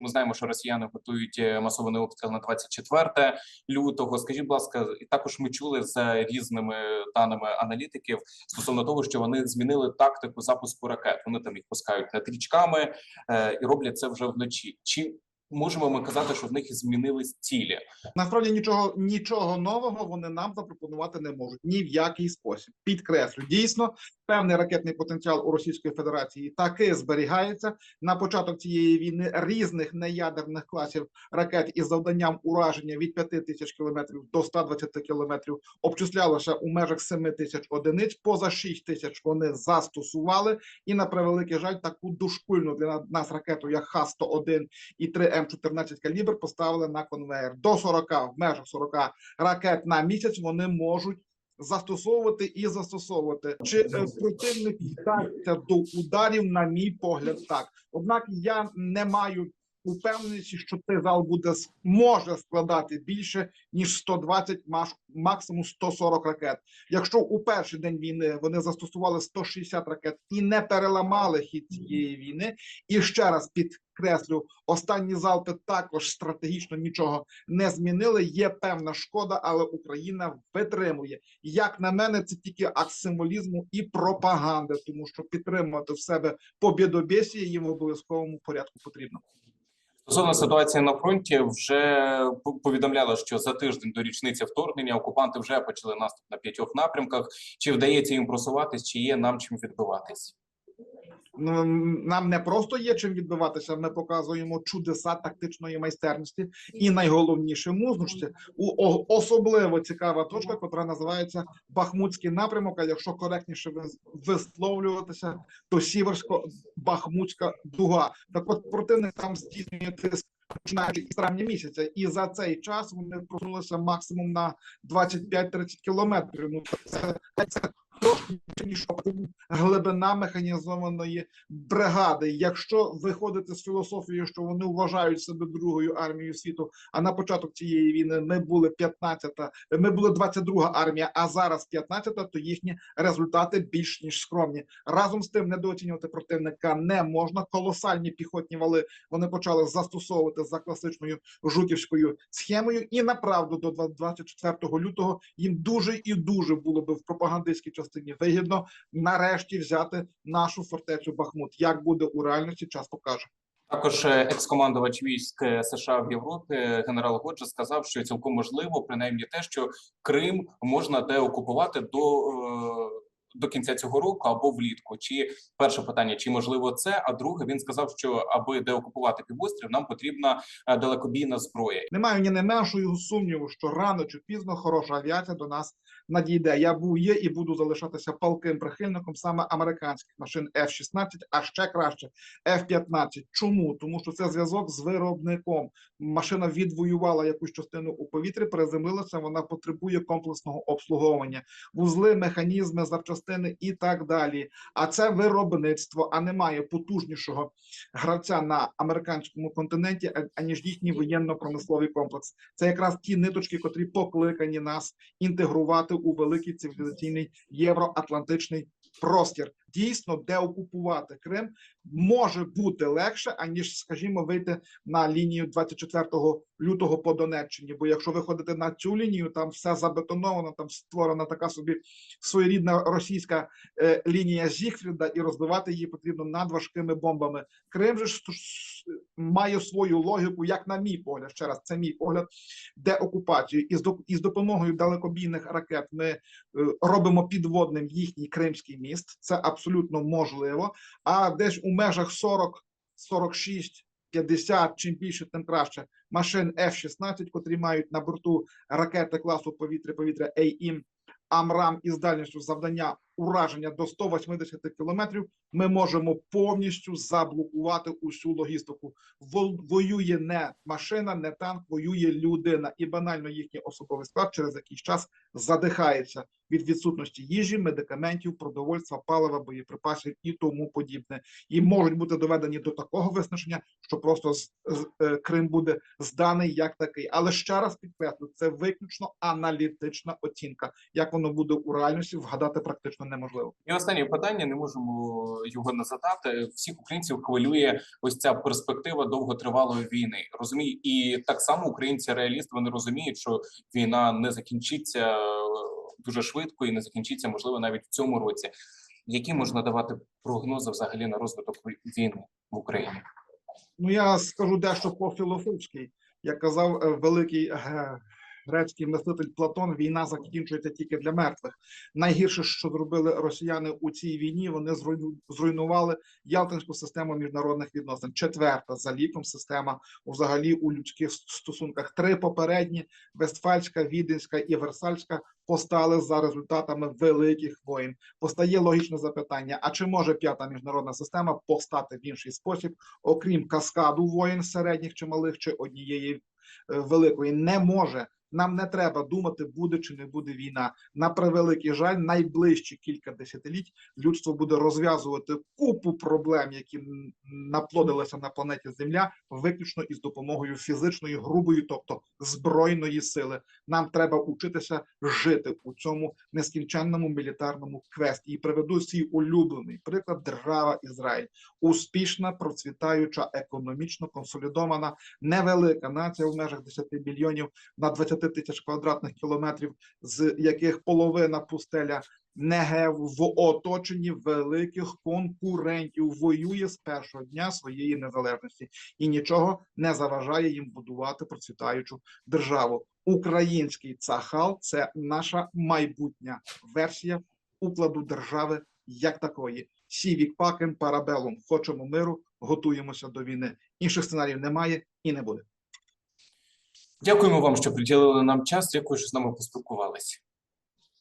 Ми знаємо, що росіяни готують е, масований обстріл на 24 лютого. Скажіть, будь ласка, і також ми чули за різними даними аналітиків стосовно того, що вони змінили тактику запуску ракет. Вони там їх пускають над річками е, і роблять це вже вночі. Чи можемо ми казати, що в них змінились цілі? Насправді нічого нічого нового вони нам запропонувати не можуть ні в який спосіб. Підкреслю, дійсно певний ракетний потенціал у Російської Федерації таки зберігається на початок цієї війни різних неядерних класів ракет із завданням ураження від 5 тисяч кілометрів до 120 кілометрів обчислялося у межах 7 тисяч одиниць. Поза 6 тисяч вони застосували. І на превеликий жаль, таку дошкульну для нас ракету, як Х-101 і 3 М14 калібр поставили на конвейер. До 40, в межах 40 ракет на місяць вони можуть застосовувати і застосовувати. Чи противник вдасться до ударів, на мій погляд, так. Однак я не маю упевненості, що цей зал буде може складати більше ніж 120, маш- максимум 140 ракет. Якщо у перший день війни вони застосували 160 ракет і не переламали хід цієї війни, і ще раз підкреслю, останні залпи також стратегічно нічого не змінили. Є певна шкода, але Україна витримує. Як на мене, це тільки акт символізму і пропаганди, тому що підтримувати в себе побєдобєсія їм в обов'язковому порядку потрібно. Стосовно ситуації на фронті, вже повідомляла, що за тиждень до річниці вторгнення окупанти вже почали наступ на п'ятьох напрямках. Чи вдається їм просуватись, чи є нам чим відбиватись? Ну, нам не просто є чим відбиватися. Ми показуємо чудеса тактичної майстерності і найголовніше мужності. У особливо цікава точка, котра називається Бахмутський напрямок. А якщо коректніше висловлюватися, то Сіверсько-Бахмутська дуга. Так от противник там здійснює тиск. Починаючи із травня місяця, і за цей час вони просунулися максимум на 25-30 кілометрів. Ну це, це ніж глибина механізованої бригади. Якщо виходити з філософії, що вони вважають себе другою армією світу, а на початок цієї війни ми були 15-та, ми були 22 армія, а зараз 15-та, то їхні результати більш ніж скромні. Разом з тим недооцінювати противника не можна. Колосальні піхотні вали вони почали застосовувати за класичною жуківською схемою. І направду до 24 лютого їм дуже і дуже було би в пропагандистській частині вигідно нарешті взяти нашу фортецю Бахмут. Як буде у реальності, час покаже. Також е, екс-командувач військ е, США в Європі е, генерал Годжа сказав, що цілком можливо, принаймні те, що Крим можна деокупувати до, до кінця цього року або влітку. Чи перше питання, чи можливо це? А друге, він сказав, що аби деокупувати півострів, нам потрібна е, далекобійна зброя. Не маю ні не меншого сумніву, що рано чи пізно хороша авіація до нас надійде. Я був є і буду залишатися палким прихильником саме американських машин F-16, а ще краще F-15. Чому? Тому що це зв'язок з виробником. Машина відвоювала якусь частину у повітрі, приземлилася. Вона потребує комплексного обслуговування, вузли, механізми, запчастини і так далі. А це виробництво, а немає потужнішого гравця на американському континенті, аніж їхній воєнно-промисловий комплекс. Це якраз ті ниточки, котрі покликані нас інтегрувати у великий цивілізаційний євроатлантичний простір. Дійсно, деокупувати Крим може бути легше, аніж, скажімо, вийти на лінію 24 лютого по Донеччині. Бо якщо виходити на цю лінію, там все забетоновано, там створена така собі своєрідна російська е, лінія Зігфріда, і розбивати її потрібно надважкими бомбами. Крим же ж має свою логіку, як на мій погляд, ще раз, це мій погляд, з, доп- і з допомогою далекобійних ракет ми е, робимо підводним їхній кримський міст. Це абсолютно можливо. А десь у межах 40, 46, 50, чим більше, тим краще. Машин F-16, котрі мають на борту ракети класу повітря-повітря AIM, Амрам із дальністю завдання ураження до 180 кілометрів, ми можемо повністю заблокувати усю логістику. Воює не машина, не танк, воює людина, і банально їхній особовий склад через якийсь час задихається від відсутності їжі, медикаментів, продовольства, палива, боєприпасів і тому подібне. І можуть бути доведені до такого виснаження, що просто з, з- е, Крим буде зданий як такий. Але ще раз підкреслю, це виключно аналітична оцінка. Як воно буде у реальності, вгадати практично неможливо. І останнє питання не можемо його не задати. Всіх українців хвилює ось ця перспектива довготривалої війни. Розумію, і так само українці реалісти вони розуміють, що війна не закінчиться е, дуже швидко і не закінчиться, можливо, навіть в цьому році. Які можна давати прогнози взагалі на розвиток війни в Україні? Ну я скажу дещо по філософськи. Як казав е, великий е, грецький мислитель Платон, війна закінчується тільки для мертвих. Найгірше, що зробили росіяни у цій війні, вони зруйну- зруйнували Ялтинську систему міжнародних відносин. Четверта за ліком система взагалі у людських стосунках. Три попередні Вестфальська, Віденська і Версальська постали за результатами великих воєн. Постає логічне запитання: а чи може п'ята міжнародна система постати в інший спосіб, окрім каскаду воєн середніх чи малих, чи однієї е, великої? Не може. Нам не треба думати, буде чи не буде війна. На превеликий жаль, найближчі кілька десятиліть людство буде розв'язувати купу проблем, які наплодилися на планеті Земля, виключно із допомогою фізичної, грубої, тобто збройної сили. Нам треба учитися жити у цьому нескінченному мілітарному квесті. І приведу свій улюблений приклад держава Ізраїль, успішна, процвітаюча, економічно консолідована, невелика нація в межах 10 мільйонів на 20 тисяч квадратних кілометрів, з яких половина пустеля Негев в оточенні великих конкурентів воює з першого дня своєї незалежності і нічого не заважає їм будувати процвітаючу державу. Український цахал це наша майбутня версія укладу держави як такої. Сівік пакем парабелум. Хочемо миру, готуємося до війни. Інших сценаріїв немає і не буде. Дякуємо вам, що приділили нам час. Дякую, що з нами поспілкувалися.